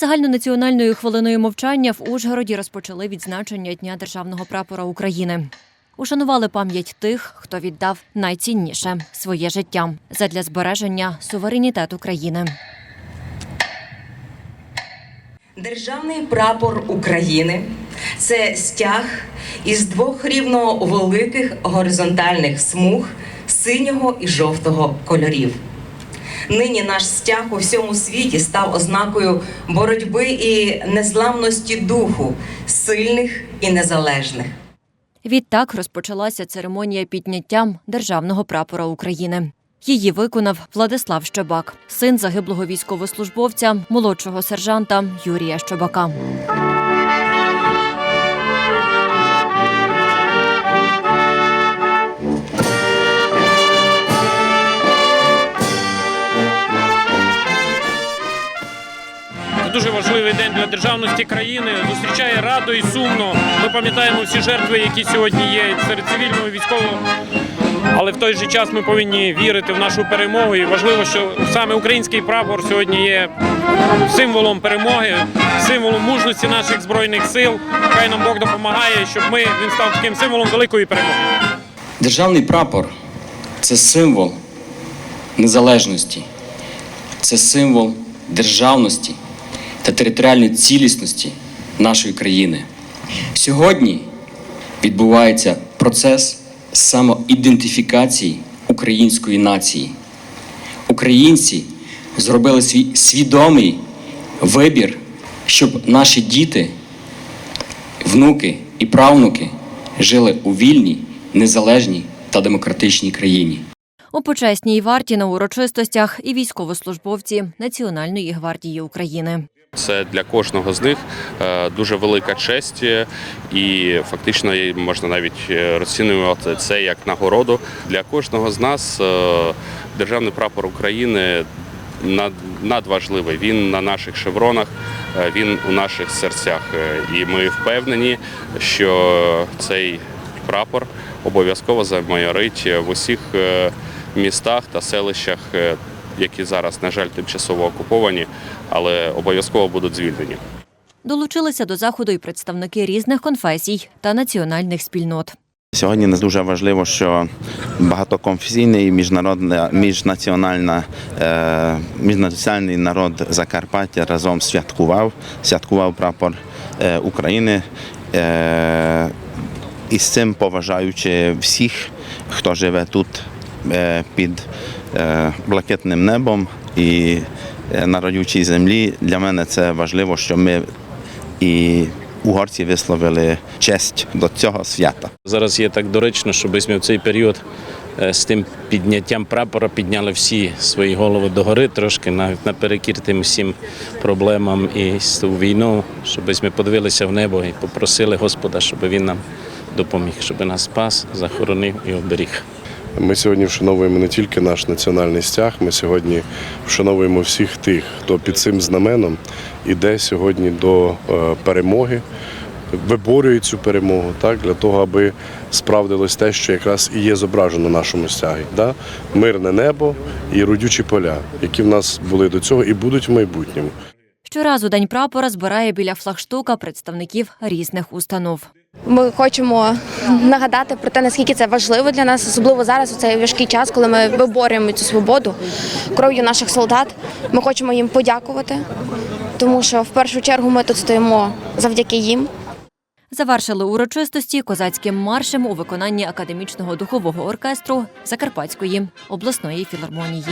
Загальнонаціональною хвилиною мовчання в Ужгороді розпочали відзначення Дня державного прапора України. Ушанували пам'ять тих, хто віддав найцінніше своє життя задля збереження суверенітету країни. Державний прапор України це стяг із двох рівно великих горизонтальних смуг синього і жовтого кольорів. Нині наш стяг у всьому світі став ознакою боротьби і незламності духу сильних і незалежних. Відтак розпочалася церемонія підняття державного прапора України. Її виконав Владислав Щебак, син загиблого військовослужбовця, молодшого сержанта Юрія Щебака. Важливий день для державності країни. Зустрічає радо і сумно. Ми пам'ятаємо всі жертви, які сьогодні є серед цивільного і військового. Але в той же час ми повинні вірити в нашу перемогу. І важливо, що саме український прапор сьогодні є символом перемоги, символом мужності наших збройних сил. Хай нам Бог допомагає, щоб ми він став таким символом великої перемоги. Державний прапор це символ незалежності, це символ державності та територіальної цілісності нашої країни. Сьогодні відбувається процес самоідентифікації української нації. Українці зробили свій свідомий вибір, щоб наші діти внуки і правнуки жили у вільній, незалежній та демократичній країні. У почесній варті на урочистостях і військовослужбовці Національної гвардії України. Це для кожного з них е, дуже велика честь, і фактично можна навіть е, розцінювати це як нагороду. Для кожного з нас е, державний прапор України надважливий. Він на наших шевронах, він у наших серцях. І ми впевнені, що цей прапор обов'язково замайорить в усіх містах та селищах, які зараз, на жаль, тимчасово окуповані, але обов'язково будуть звільнені. Долучилися до заходу і представники різних конфесій та національних спільнот. Сьогодні нас дуже важливо, що багатоконфесійний і міжнародна міжнаціональна е, міжнаціональний народ Закарпаття разом святкував, святкував прапор е, України. Е, і з цим поважаючи всіх, хто живе тут під блакитним небом і е, на родючій землі. Для мене це важливо, що ми і угорці висловили честь до цього свята. Зараз є так доречно, щоб ми в цей період е, з тим підняттям прапора підняли всі свої голови догори трошки навіть наперекір тим всім проблемам і з ту війну, щоб ми подивилися в небо і попросили Господа, щоб він нам допоміг, щоб нас спас, захоронив і оберіг. Ми сьогодні вшановуємо не тільки наш національний стяг, ми сьогодні вшановуємо всіх тих, хто під цим знаменом іде сьогодні до е, перемоги, виборює цю перемогу так, для того, аби справдилось те, що якраз і є зображено в нашому стягі. Да? Мирне небо і родючі поля, які в нас були до цього і будуть в майбутньому. Щоразу День прапора збирає біля флагштока представників різних установ. Ми хочемо нагадати про те, наскільки це важливо для нас, особливо зараз у цей важкий час, коли ми виборюємо цю свободу кров'ю наших солдат. Ми хочемо їм подякувати, тому що в першу чергу ми тут стоїмо завдяки їм. Завершили урочистості козацьким маршем у виконанні академічного духового оркестру Закарпатської обласної філармонії.